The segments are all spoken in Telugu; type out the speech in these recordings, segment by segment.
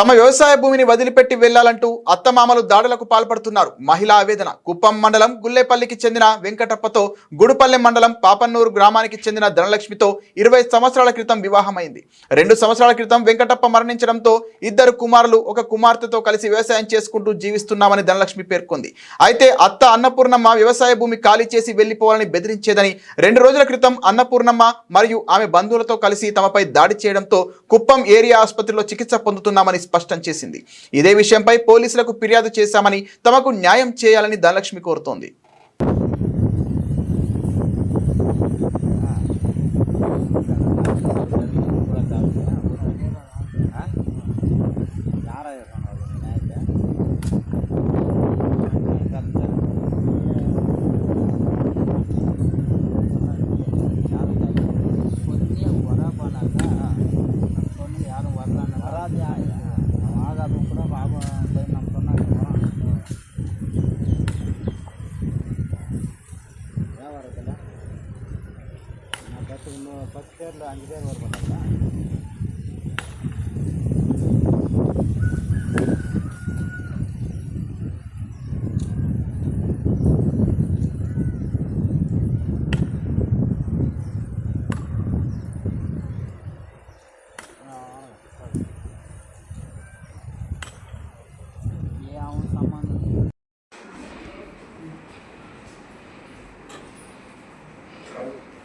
తమ వ్యవసాయ భూమిని వదిలిపెట్టి వెళ్ళాలంటూ అత్తమామలు దాడులకు పాల్పడుతున్నారు. మహిళా ఆవేదన కుప్పం మండలం గుల్లేపల్లికి చెందిన వెంకటప్పతో గుడుపల్లె మండలం పాపన్నూరు గ్రామానికి చెందిన ధనలక్ష్మితో ఇరవై సంవత్సరాల క్రితం వివాహమైంది. రెండు సంవత్సరాల క్రితం వెంకటప్ప మరణించడంతో ఇద్దరు కుమారులు ఒక కుమార్తెతో కలిసి వ్యవసాయం చేసుకుంటూ జీవిస్తున్నామని ధనలక్ష్మి పేర్కొంది. అయితే అత్త అన్నపూర్ణమ్మ వ్యవసాయ భూమి ఖాళీ చేసి వెళ్ళిపోవాలని బెదిరించేదని రెండు రోజుల క్రితం అన్నపూర్ణమ్మ మరియు ఆమె బంధువులతో కలిసి తమపై దాడి చేయడంతో కుప్పం ఏరియా ఆసుపత్రిలో చికిత్స పొందుతున్నామని స్పష్టం చేసింది. ఇదే విషయంపై పోలీసులకు ఫిర్యాదు చేశామని తమకు న్యాయం చేయాలని ధనలక్ష్మి కోరుతోంది. பத்து பத்து பேரில் அஞ்சு பேர் வருவாங்க.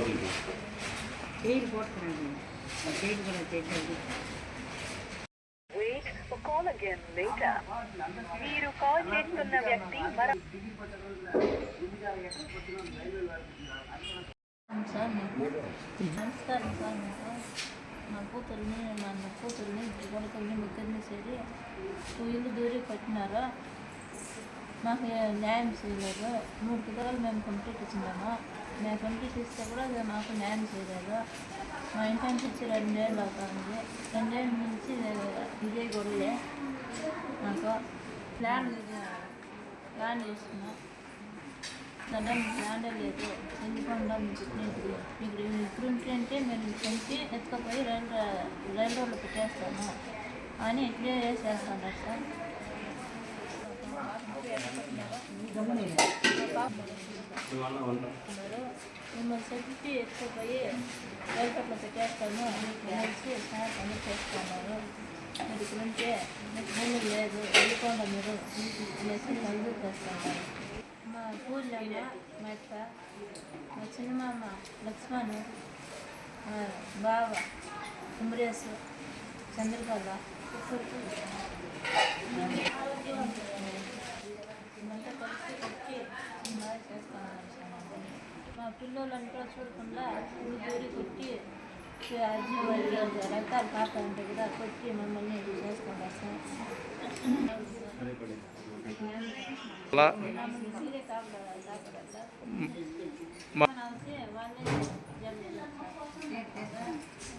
లోపలికి కూడా చేసేది. Call again later. మీరు కాల్ చేస్తున్న వ్యక్తి మర సార్ నమస్కారం సార్ నాకు నా కూతుర్ని నా కూతుర్ని కొడుకుల్ని ముగ్గురిని చేరి టూ ఇల్లు దూరి కొట్టినారు మాకు న్యాయం చేయలేదు. మూడు కుదరాలు మేము కంప్లీట్ ఇచ్చినాము? నేను కంప్లీట్ కూడా అది మాకు న్యాయం చేయలేదు. మా ఇంటి ఇచ్చి రెండేళ్ళు అవుతుంది. రెండేళ్ళ నుంచి ఇదే గొడవే. నాకు ప్లాన్ ప్లాన్ చేసుకున్నాం. సడన్ ప్లాన్ లేదు. ఎందుకుండా మీకు మీకు ఇక్కడ ఉంటే అంటే మేము పెంచి ఎత్తుకపోయి రైలు రైలు పెట్టేస్తాను. అని ఇట్లే చేస్తాను సార్. మిమ్మల్ని చెప్పి ఎత్తుకుపోయి రైల్పట్లో పెట్టేస్తాను అని కలిసి సార్ పని చేస్తున్నారు మీరు మీకు లేదు వెళ్ళిపోండి మీరు అనేసి మా పూజమ్మ మా అక్క మా చిన్నమామ లక్ష్మణ్ బావ కుమరేశ్ చంద్రకళ మా పిల్లలను కూడా చూడకుండా ఊరి దూరి కొట్టి అజ్జి వాళ్ళు రక్తాలు కాకుండా కూడా కొట్టి మమ్మల్ని ఇది చేసుకుంటారు సార్ సీరే కాకుండా కాకుండా వాళ్ళే జబ్బు చేస్తారు